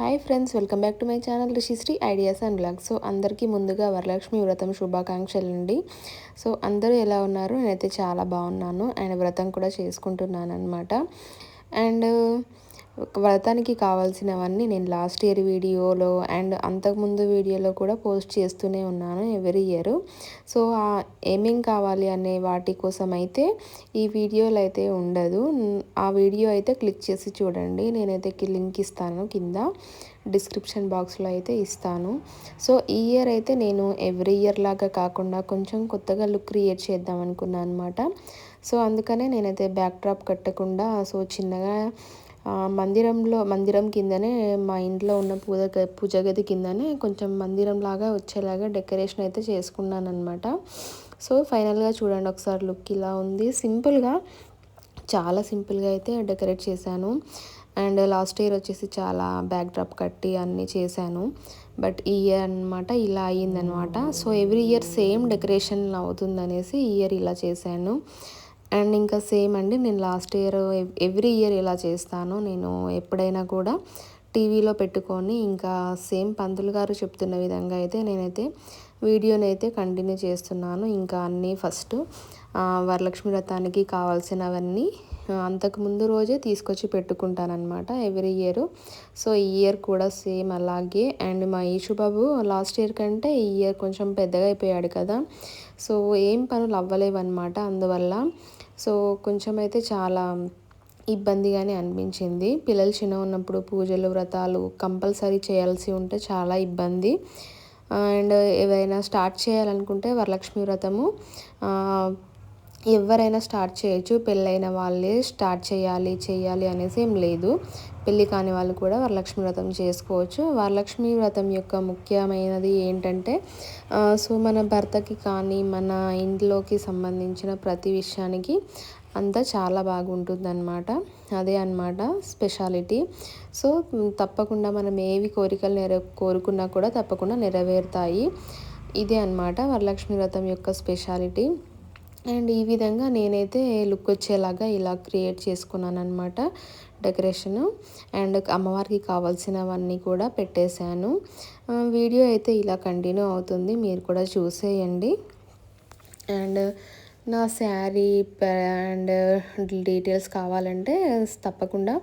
Hi friends welcome back to my channel. Rishishri ideas and blog so అందరికీ ముందుగా వరలక్ష్మి వ్రతం శుభాకాంక్షలు అండి సో అందరూ ఎలా ఉన్నారు? నేనైతే చాలా బాగున్నాను. అండ్ వ్రతం కూడా చేసుకుంటున్నాను అనమాట అండ్ వ్రతానికి కావాల్సినవన్నీ నేను లాస్ట్ ఇయర్ వీడియోలో అండ్ అంతకుముందు వీడియోలో కూడా పోస్ట్ చేస్తూనే ఉన్నాను ఎవరీ ఇయర్. సో ఏమేం కావాలి అనే వాటి కోసం అయితే ఈ వీడియోలో అయితే ఉండదు. ఆ వీడియో అయితే క్లిక్ చేసి చూడండి. నేనైతే లింక్ ఇస్తాను కింద. డిస్క్రిప్షన్ బాక్స్లో అయితే ఇస్తాను. సో ఈ ఇయర్ అయితే నేను ఎవ్రీ ఇయర్ లాగా కాకుండా కొంచెం కొత్తగా లుక్ క్రియేట్ చేద్దాం అనుకున్నాను అనమాట సో అందుకనే నేనైతే బ్యాక్ డ్రాప్ కట్టకుండా సో చిన్నగా మందిరంలో మందిరం కిందనే మా ఇంట్లో ఉన్న పూజ పూజ గది కిందనే కొంచెం మందిరం లాగా వచ్చేలాగా డెకరేషన్ అయితే చేసుకున్నాను అనమాట సో ఫైనల్గా చూడండి ఒకసారి లుక్ ఇలా ఉంది. సింపుల్గా చాలా సింపుల్గా అయితే డెకరేట్ చేశాను. అండ్ లాస్ట్ ఇయర్ వచ్చేసి చాలా బ్యాక్ డ్రాప్ కట్టి అన్నీ చేశాను. బట్ ఈ ఇయర్ అనమాట ఇలా అయ్యిందనమాట so every year same decoration అవుతుందనేసి ఈ ఇయర్ ఇలా చేశాను. అండ్ ఇంకా సేమ్ అండి నేను లాస్ట్ ఇయర్ ఎవ్రీ ఇయర్ ఇలా చేస్తాను. నేను ఎప్పుడైనా కూడా టీవీలో పెట్టుకొని ఇంకా సేమ్ పంతులు గారు చెప్తున్న విధంగా అయితే నేనైతే వీడియోని అయితే కంటిన్యూ చేస్తున్నాను. ఇంకా అన్నీ ఫస్ట్ వరలక్ష్మి వ్రతానికి కావాల్సినవన్నీ అంతకుముందు రోజే తీసుకొచ్చి పెట్టుకుంటానమాట ఎవ్రీ ఇయర్. సో ఈ ఇయర్ కూడా సేమ్ అలాగే. అండ్ మా ఈషుబాబు లాస్ట్ ఇయర్ కంటే ఈ ఇయర్ కొంచెం పెద్దగా అయిపోయాడు కదా. సో ఏం పనులు అవ్వలేవన్నమాట. అందువల్ల సో కొంచెం అయితే చాలా ఇబ్బందిగానే అనిపించింది. పిల్లలు చిన్న ఉన్నప్పుడు పూజలు వ్రతాలు కంపల్సరీ చేయాల్సి ఉంటే చాలా ఇబ్బంది. అండ్ ఏవైనా స్టార్ట్ చేయాలనుకుంటే వరలక్ష్మి వ్రతము ఎవరైనా స్టార్ట్ చేయొచ్చు. పెళ్ళైన వాళ్ళే స్టార్ట్ చేయాలి చేయాలి అనేసి ఏం లేదు. పెళ్ళి కాని వాళ్ళు కూడా వరలక్ష్మి వ్రతం చేసుకోవచ్చు. వరలక్ష్మి వ్రతం యొక్క ముఖ్యమైనది ఏంటంటే సో మన భర్తకి కానీ మన ఇంట్లోకి సంబంధించిన ప్రతి విషయానికి అంతా చాలా బాగుంటుందన్నమాట. అదే అనమాట స్పెషాలిటీ. సో తప్పకుండా మనం ఏవి కోరికలు నెర కోరుకున్నా కూడా తప్పకుండా నెరవేరుతాయి. ఇదే అనమాట వరలక్ష్మి వ్రతం యొక్క స్పెషాలిటీ. అండ్ ఈ విధంగా నేనైతే లుక్ వచ్చేలాగా ఇలా క్రియేట్ చేసుకున్నాను అనమాట డెకరేషను అండ్ అమ్మవారికి కావాల్సినవన్నీ కూడా పెట్టేశాను. వీడియో అయితే ఇలా కంటిన్యూ అవుతుంది. మీరు కూడా చూసేయండి. అండ్ నా శారీ అండ్ డీటెయిల్స్ కావాలంటే తప్పకుండా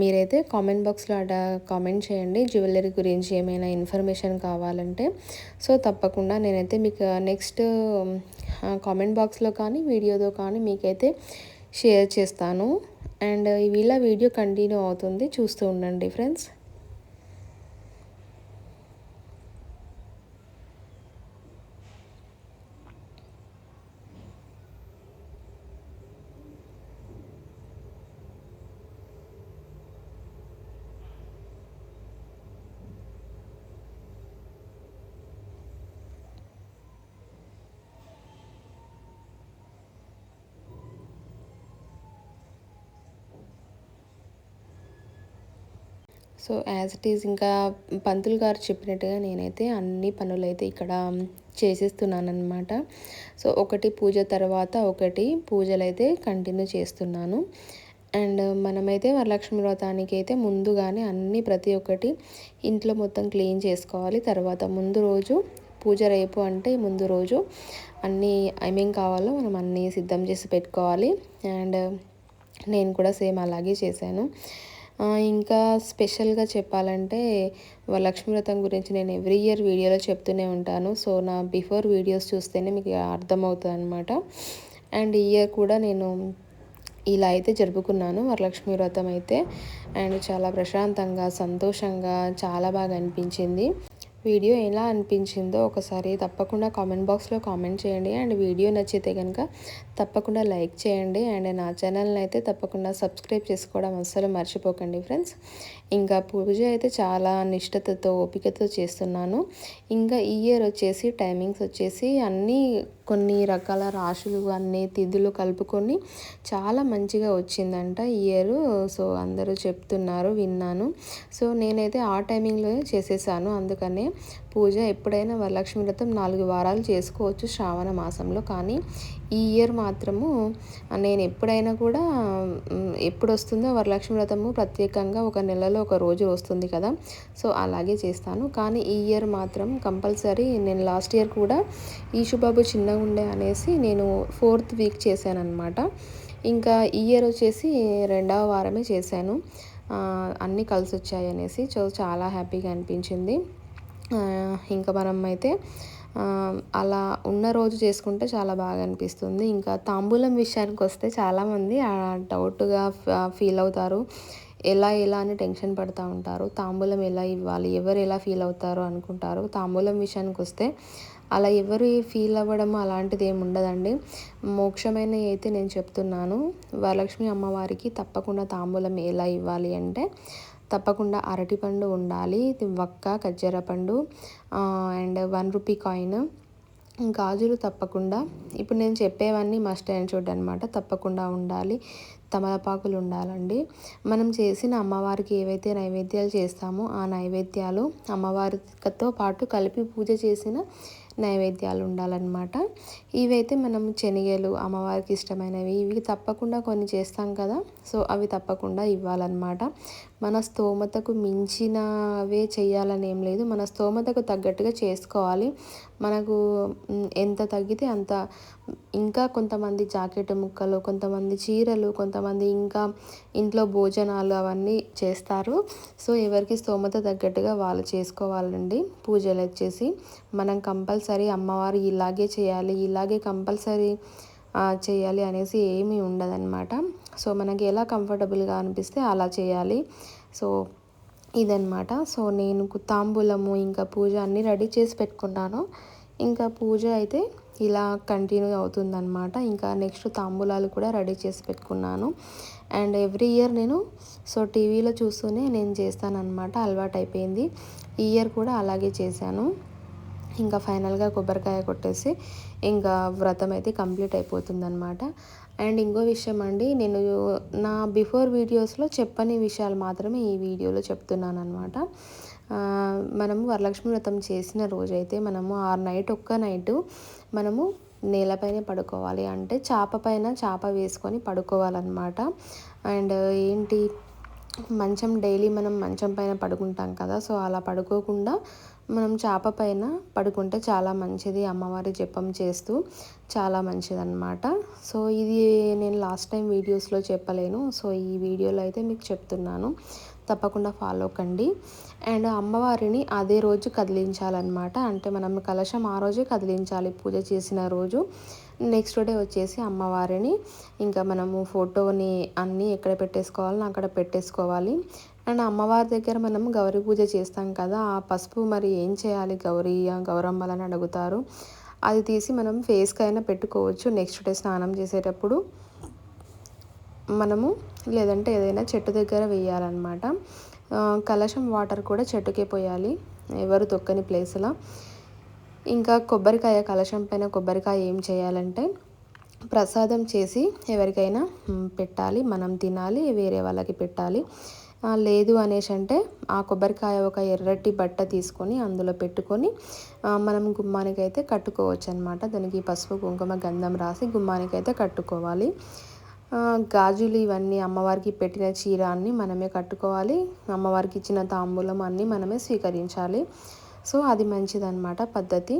మీరైతే కామెంట్ బాక్స్లో అడ కామెంట్ చేయండి. జ్యువెలరీ గురించి ఏమైనా ఇన్ఫర్మేషన్ కావాలంటే. సో తప్పకుండా నేనైతే మీకు నెక్స్ట్ కామెంట్ బాక్స్లో కానీ వీడియోతో కానీ మీకైతే షేర్ చేస్తాను. అండ్ ఇలా వీడియో కంటిన్యూ అవుతుంది. చూస్తూ ఉండండి friends. So as it is ఇంకా పంతులు గారు చెప్పినట్టుగా నేనైతే అన్ని పనులు అయితే ఇక్కడ చేసేస్తున్నాను సో ఒకటి పూజ తర్వాత ఒకటి పూజలు అయితే కంటిన్యూ చేస్తున్నాను. అండ్ మనమైతే వరలక్ష్మి వ్రతానికి అయితే ముందుగానే అన్ని ప్రతి ఒక్కటి ఇంట్లో మొత్తం క్లీన్ చేసుకోవాలి. తర్వాత ముందు రోజు పూజ రేపు అంటే ముందు రోజు అన్నీ ఏమేం కావాలో మనం అన్నీ సిద్ధం చేసి పెట్టుకోవాలి. అండ్ నేను కూడా సేమ్ అలాగే చేశాను. ఇంకా స్పెషల్గా చెప్పాలంటే వరలక్ష్మి వ్రతం గురించి నేను ఎవ్రీ ఇయర్ వీడియోలో చెప్తూనే ఉంటాను. సో నా బిఫోర్ వీడియోస్ చూస్తేనే మీకు అర్థమవుతుంది అనమాట అండ్ ఇయర్ కూడా నేను ఇలా అయితే జరుపుకున్నాను వరలక్ష్మి వ్రతం అయితే. అండ్ చాలా ప్రశాంతంగా సంతోషంగా చాలా బాగా అనిపించింది. వీడియో ఎలా అనిపించిందో ఒకసారి తప్పకుండా కామెంట్ బాక్స్లో కామెంట్ చేయండి. అండ్ వీడియో నచ్చితే కనుక తప్పకుండా లైక్ చేయండి. అండ్ నా ఛానల్ని అయితే తప్పకుండా సబ్స్క్రైబ్ చేసుకోవడం అస్సలు మర్చిపోకండి ఫ్రెండ్స్. ఇంకా పూజ అయితే చాలా నిష్ఠతతో ఓపికతో చేస్తున్నాను. ఇంకా ఈ ఇయర్ వచ్చేసి టైమింగ్స్ వచ్చేసి అన్నీ కొన్ని రకాల రాశులు అన్నీ తిథులు కలుపుకొని చాలా మంచిగా వచ్చిందంట ఇయర్. సో అందరూ చెప్తున్నారు విన్నాను. సో నేనైతే ఆ టైమింగ్లో చేసేసాను. అందుకనే పూజ ఎప్పుడైనా వరలక్ష్మి వ్రతం నాలుగు వారాలు చేసుకోవచ్చు శ్రావణ మాసంలో. కానీ ఈ ఇయర్ మాత్రము నేను ఎప్పుడైనా కూడా ఎప్పుడు వస్తుందో వరలక్ష్మి వ్రతము ప్రత్యేకంగా ఒక నెలలో ఒక రోజు వస్తుంది కదా. సో అలాగే చేస్తాను. కానీ ఈ ఇయర్ మాత్రం కంపల్సరీ నేను లాస్ట్ ఇయర్ కూడా ఈశుబాబు చిన్నగా ఉండే అనేసి నేను ఫోర్త్ వీక్ చేశాను అనమాట ఇంకా ఈ ఇయర్ వచ్చేసి రెండవ వారమే చేశాను. అన్నీ కలిసి వచ్చాయి అనేసి సో చాలా హ్యాపీగా అనిపించింది. ఇంకా మనం అయితే అలా ఉన్న రోజు చేసుకుంటే చాలా బాగా అనిపిస్తుంది. ఇంకా తాంబూలం విషయానికి వస్తే చాలామంది డౌట్గా ఫీల్ అవుతారు. ఎలా ఎలా అని టెన్షన్ పడుతూ ఉంటారు. తాంబూలం ఎలా ఇవ్వాలి? ఎవరు ఎలా ఫీల్ అవుతారు అనుకుంటారు. తాంబూలం విషయానికి వస్తే అలా ఎవరు ఫీల్ అవ్వడం అలాంటిది ఏమి ఉండదండి. మోక్షమైన అయితే నేను చెప్తున్నాను. వరలక్ష్మి అమ్మవారికి తప్పకుండా తాంబూలం ఎలా ఇవ్వాలి అంటే తప్పకుండా అరటిపండు ఉండాలి. వక్క ఖర్జూర పండు అండ్ వన్ రూపీ కాయిన్. గాజులు తప్పకుండా ఇప్పుడు నేను చెప్పేవన్నీ మస్ట్ అండ్ చూడ్ అనమాట తప్పకుండా ఉండాలి. తమలపాకులు ఉండాలండి. మనం చేసిన అమ్మవారికి ఏవైతే నైవేద్యాలు చేస్తామో ఆ నైవేద్యాలు అమ్మవారితో పాటు కలిపి పూజ చేసిన నైవేద్యాలు ఉండాలన్నమాట. ఇవైతే మనం శనగలు అమ్మవారికి ఇష్టమైనవి ఇవి తప్పకుండా కొన్ని చేస్తాం కదా. సో అవి తప్పకుండా ఇవ్వాలన్నమాట. మన స్తోమతకు మించినవే చేయాలని ఏం లేదు. మన స్తోమతకు తగ్గట్టుగా చేసుకోవాలి. మనకు ఎంత తగ్గితే అంత. ఇంకా కొంతమంది జాకెట్ ముక్కలు కొంతమంది చీరలు కొంతమంది ఇంకా ఇంట్లో భోజనాలు అవన్నీ చేస్తారు. సో ఎవరికి స్తోమత తగ్గట్టుగా వాళ్ళు చేసుకోవాలండి. పూజలు వచ్చేసి మనం కంపల్సరీ అమ్మవారు ఇలాగే చేయాలి ఇలాగే కంపల్సరీ చేయాలి అనేసి ఏమీ ఉండదన్నమాట. సో మనకి ఎలా కంఫర్టబుల్గా అనిపిస్తే అలా చేయాలి. సో ఇదనమాట సో నేను తాంబూలము ఇంకా పూజ అన్నీ రెడీ చేసి పెట్టుకున్నాను. ఇంకా పూజ అయితే ఇలా కంటిన్యూ అవుతుందన్నమాట. ఇంకా నెక్స్ట్ తాంబూలాలు కూడా రెడీ చేసి పెట్టుకున్నాను. అండ్ ఎవ్రీ ఇయర్ నేను సో టీవీలో చూస్తూనే నేను చేస్తానన్నమాట. అలవాటు అయిపోయింది ఈ ఇయర్ కూడా అలాగే చేశాను. ఇంకా ఫైనల్గా కొబ్బరికాయ కొట్టేసి ఇంకా వ్రతం అయితే కంప్లీట్ అయిపోతుందన్నమాట. అండ్ ఇంకో విషయం అండి నేను నా బిఫోర్ వీడియోస్లో చెప్పని విషయాలు మాత్రమే ఈ వీడియోలో చెప్తున్నాను అనమాట మనము వరలక్ష్మి వ్రతం చేసిన రోజైతే మనము ఆ నైట్ ఒక్క నైటు మనము నేలపైన పడుకోవాలి. అంటే చాప పైన చాప వేసుకొని పడుకోవాలన్నమాట. అండ్ ఏంటి మంచం డైలీ మనం మంచం పైన పడుకుంటాం కదా సో అలా పడుకోకుండా మనం చేప పైన పడుకుంటే చాలా మంచిది అమ్మవారి జపం చేస్తూ చాలా మంచిది అనమాట సో ఇది నేను లాస్ట్ టైం వీడియోస్లో చెప్పలేను సో ఈ వీడియోలో అయితే మీకు చెప్తున్నాను. తప్పకుండా ఫాలో కండి. అండ్ అమ్మవారిని అదే రోజు కదిలించాలన్నమాట. అంటే మనం కలశం ఆ రోజే కదిలించాలి పూజ చేసిన రోజు. నెక్స్ట్ డే వచ్చేసి అమ్మవారిని ఇంకా మనము ఫోటోని అన్నీ ఎక్కడ పెట్టేసుకోవాలని అక్కడ పెట్టేసుకోవాలి. అండ్ అమ్మవారి దగ్గర మనం గౌరీ పూజ చేస్తాం కదా ఆ పసుపు మరి ఏం చేయాలి? గౌరీ గౌరమ్మలని అడుగుతారు. అది తీసి మనం ఫేస్కి అయినా పెట్టుకోవచ్చు. నెక్స్ట్ డే స్నానం చేసేటప్పుడు మనము లేదంటే ఏదైనా చెట్టు దగ్గర వేయాలన్నమాట. కలశం వాటర్ కూడా చెట్టుకే పోయాలి. ఎవరు తొక్కని ప్లేస్లో ఇంకా కొబ్బరికాయ కలశం పైన కొబ్బరికాయ ఏం చేయాలంటే ప్రసాదం చేసి ఎవరికైనా పెట్టాలి మనం తినాలి వేరే వాళ్ళకి పెట్టాలి. లేదు అనేసి అంటే ఆ కొబ్బరికాయ ఒక ఎర్రటి బట్ట తీసుకొని అందులో పెట్టుకొని మనం గుమ్మానికైతే కట్టుకోవచ్చు అనమాట దానికి పసుపు కుంకుమ గంధం రాసి గుమ్మానికైతే కట్టుకోవాలి. గాజులు ఇవన్నీ అమ్మవారికి పెట్టిన చీర అన్నీ మనమే కట్టుకోవాలి. అమ్మవారికి ఇచ్చిన తాంబూలం అన్నీ మనమే స్వీకరించాలి. సో అది మంచిదన్నమాట పద్ధతి.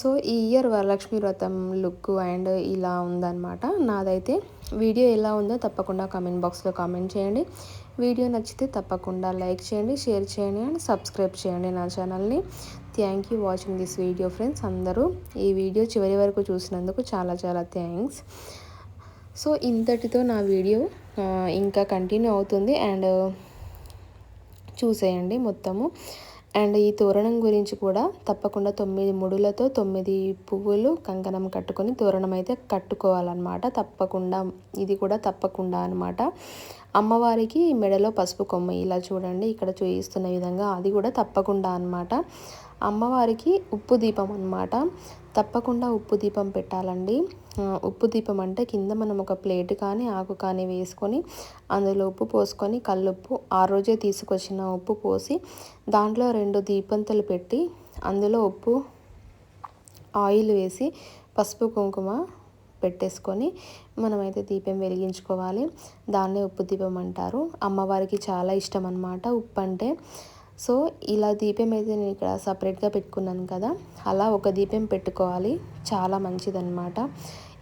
సో ఈ ఇయర్ వరలక్ష్మి వ్రతం లుక్ అండ్ ఇలా ఉందన్నమాట. నాదైతే వీడియో ఎలా ఉందో తప్పకుండా కామెంట్ బాక్స్లో కామెంట్ చేయండి. వీడియో నచ్చితే తప్పకుండా లైక్ చేయండి షేర్ చేయండి అండ్ సబ్స్క్రైబ్ చేయండి నా ఛానల్ని. Thank you watching this video friends అందరూ. ఈ వీడియో చివరి వరకు చూసినందుకు చాలా చాలా థ్యాంక్స్. సో ఇంతటితో నా వీడియో ఇంకా కంటిన్యూ అవుతుంది అండ్ చూసేయండి మొత్తము. అండ్ ఈ తోరణం గురించి కూడా తప్పకుండా తొమ్మిది ముడులతో తొమ్మిది పువ్వులు కంకణం కట్టుకొని తోరణం అయితే కట్టుకోవాలన్నమాట. తప్పకుండా ఇది కూడా తప్పకుండా అనమాట అమ్మవారికి మెడలో పసుపు కొమ్మ ఇలా చూడండి ఇక్కడ చూపిస్తున్న విధంగా అది కూడా తప్పకుండా అనమాట అమ్మవారికి ఉప్పు దీపం అనమాట తప్పకుండా ఉప్పు దీపం పెట్టాలండి. ఉప్పు దీపం అంటే కింద మనం ఒక ప్లేట్ కానీ ఆకు కానీ వేసుకొని అందులో ఉప్పు పోసుకొని కల్లుప్పు ఆ రోజే తీసుకొచ్చిన ఉప్పు పోసి దాంట్లో రెండు దీపంతలు పెట్టి అందులో ఉప్పు ఆయిల్ వేసి పసుపు కుంకుమ పెట్టేసుకొని మనమైతే దీపం వెలిగించుకోవాలి. దాన్నే ఉప్పు దీపం అంటారు. అమ్మవారికి చాలా ఇష్టం అనమాట ఉప్పు అంటే సో ఇలా దీపం అయితే నేను ఇక్కడ సపరేట్గా పెట్టుకున్నాను కదా అలా ఒక దీపం పెట్టుకోవాలి. చాలా మంచిదన్నమాట.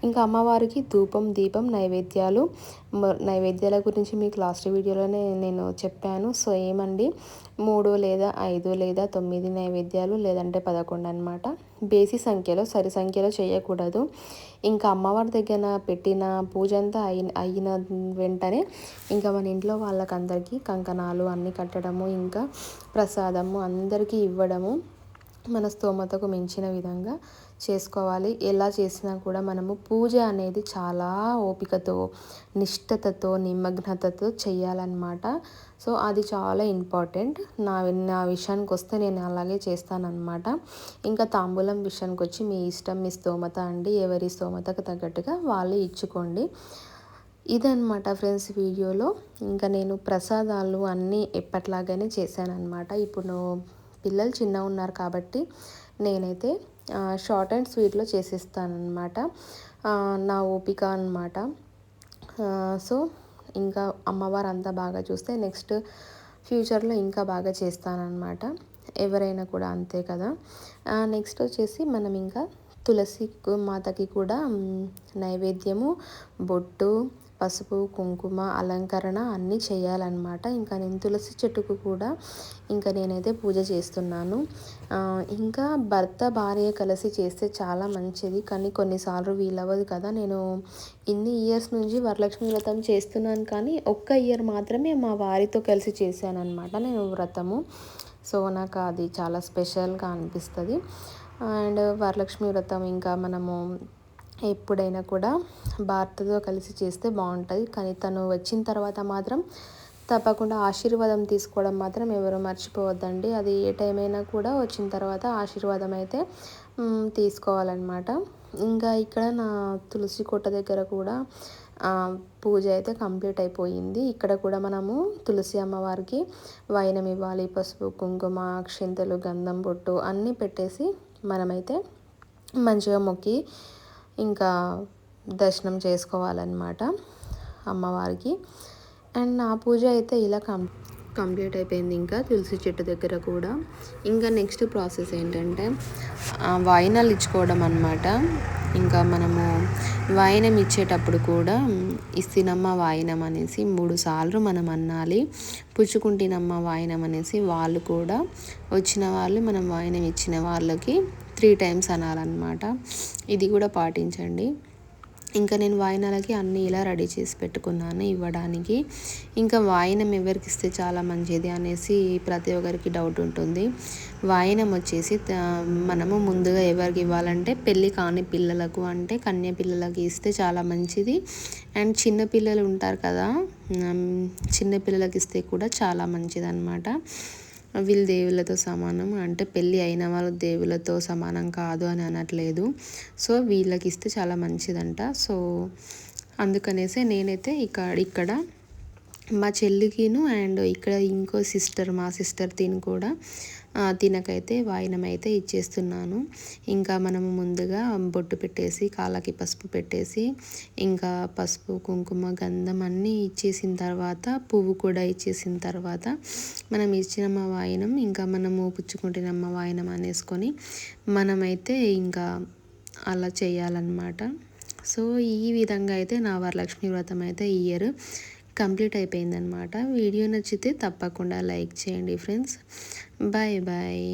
ఇంకా అమ్మవారికి ధూపం దీపం నైవేద్యాలు. నైవేద్యాల గురించి మీకు లాస్ట్ వీడియోలోనే నేను చెప్పాను. సో ఏమండి? మూడు లేదా ఐదు లేదా తొమ్మిది నైవేద్యాలు లేదంటే పదకొండు అనమాట బేసి సంఖ్యలో సరి సంఖ్యలో చేయకూడదు. ఇంకా అమ్మవారి దగ్గర పెట్టిన పూజ అంతా అయిన అయిన వెంటనే ఇంకా మన ఇంట్లో వాళ్ళకందరికీ కంకణాలు అన్నీ కట్టడము ఇంకా ప్రసాదము అందరికీ ఇవ్వడము. మన స్తోమతకు మించిన విధంగా చేసుకోవాలి. ఎలా చేసినా కూడా మనము పూజ అనేది చాలా ఓపికతో నిష్ఠతతో నిమగ్నతతో చేయాలన్నమాట సో అది చాలా ఇంపార్టెంట్. నా నా విషయానికి వస్తే నేను అలాగే చేస్తానన్నమాట. ఇంకా తాంబూలం విషయానికి వచ్చి మీ ఇష్టం మీ స్తోమత అండి. ఎవరి స్తోమతకు తగ్గట్టుగా వాళ్ళు ఇచ్చుకోండి. ఇదనమాట ఫ్రెండ్స్ వీడియోలో. ఇంకా నేను ప్రసాదాలు అన్నీ ఎప్పట్లాగానే చేశాను ఇప్పుడు పిల్లలు చిన్న ఉన్నారు కాబట్టి నేనైతే షార్ట్ అండ్ స్వీట్లో చేసేస్తానమాట నా ఓపిక అనమాట సో ఇంకా అమ్మవారు అంతా బాగా చూస్తే నెక్స్ట్ ఫ్యూచర్లో ఇంకా బాగా చేస్తానన్నమాట. ఎవరైనా కూడా అంతే కదా. నెక్స్ట్ వచ్చేసి మనం ఇంకా తులసి మాతకి కూడా నైవేద్యము బొట్టు పసుపు కుంకుమ అలంకరణ అన్నీ చేయాలన్నమాట. ఇంకా నేను తులసి చెట్టుకు కూడా ఇంకా నేనైతే పూజ చేస్తున్నాను. ఇంకా భర్త భార్య కలిసి చేస్తే చాలా మంచిది. కానీ కొన్నిసార్లు వీలవ్వదు కదా. నేను ఇన్ని ఇయర్స్ నుంచి వరలక్ష్మి వ్రతం చేస్తున్నాను కానీ ఒక్క ఇయర్ మాత్రమే మా వారితో కలిసి చేశాను అనమాట నేను వ్రతము. సో నాకు అది చాలా స్పెషల్గా అనిపిస్తుంది. అండ్ వరలక్ష్మి వ్రతం ఇంకా మనము ఎప్పుడైనా కూడా భారత్తో కలిసి చేస్తే బాగుంటుంది. కానీ తను వచ్చిన తర్వాత మాత్రం తప్పకుండా ఆశీర్వాదం తీసుకోవడం మాత్రం ఎవరు మర్చిపోవద్దండి. అది ఏ టైం అయినా కూడా వచ్చిన తర్వాత ఆశీర్వాదం అయితే తీసుకోవాలన్నమాట. ఇంకా ఇక్కడ నా తులసి కోట దగ్గర కూడా పూజ అయితే కంప్లీట్ అయిపోయింది. ఇక్కడ కూడా మనము తులసి అమ్మవారికి వైనం ఇవ్వాలి. పసుపు కుంకుమ అక్షింతలు గంధం బొట్టు అన్నీ పెట్టేసి మనమైతే మంచిగా మొక్కి ఇంకా దర్శనం చేసుకోవాలన్నమాట అమ్మవారికి. అండ్ నా పూజ అయితే ఇలా కం కంప్లీట్ అయిపోయింది ఇంకా తులసి చెట్టు దగ్గర కూడా. ఇంకా నెక్స్ట్ ప్రాసెస్ ఏంటంటే వాయినాలు ఇచ్చుకోవడం అనమాట ఇంకా మనము వాయినం ఇచ్చేటప్పుడు కూడా ఇస్తినమ్మ వాయినం అనేసి మూడు సార్లు మనం అన్నాలి. పుచ్చుకుంటినమ్మ వాయినం అనేసి వాళ్ళు కూడా వచ్చిన వాళ్ళు మనం వాయినం ఇచ్చిన వాళ్ళకి త్రీ టైమ్స్ అనాలన్నమాట. ఇది కూడా పాటించండి. ఇంకా నేను వాయినాలకి అన్నీ ఇలా రెడీ చేసి పెట్టుకున్నాను ఇవ్వడానికి. ఇంకా వాయినం ఎవరికి ఇస్తే చాలా మంచిది అనేసి ప్రతి ఒక్కరికి డౌట్ ఉంటుంది. వాయినం వచ్చేసి మనము ముందుగా ఎవరికి ఇవ్వాలంటే పెళ్ళి కాని పిల్లలకు అంటే కన్య పిల్లలకి ఇస్తే చాలా మంచిది. అండ్ చిన్న పిల్లలు ఉంటారు కదా చిన్న పిల్లలకి ఇస్తే కూడా చాలా మంచిది అనమాట వీళ్ళు దేవుళ్ళతో సమానం. అంటే పెళ్ళి అయిన వాళ్ళు దేవుళ్ళతో సమానం కాదు అని అనట్లేదు. సో వీళ్ళకి ఇస్తే చాలా మంచిదంట. సో అందుకనేసి నేనైతే ఇక్కడ ఇక్కడ మా చెల్లికిను అండ్ ఇక్కడ ఇంకో సిస్టర్ మా సిస్టర్ తిని కూడా తినకైతే వాయినమైతే ఇచ్చేస్తున్నాను. ఇంకా మనము ముందుగా బొట్టు పెట్టేసి కాళ్ళకి పసుపు పెట్టేసి ఇంకా పసుపు కుంకుమ గంధం అన్నీ ఇచ్చేసిన తర్వాత పువ్వు కూడా ఇచ్చేసిన తర్వాత మనం ఇచ్చిన వాయినం ఇంకా మనము పుచ్చుకుంటున్నమ్మ వాయినం అనేసుకొని మనమైతే ఇంకా అలా చేయాలన్నమాట. సో ఈ విధంగా అయితే నా వరలక్ష్మి వ్రతం అయితే ఇయర్. కంప్లీట్ అయిపోయిందనమాట వీడియో నచ్చితే తప్పకుండా లైక్ చేయండి ఫ్రెండ్స్. Bye bye.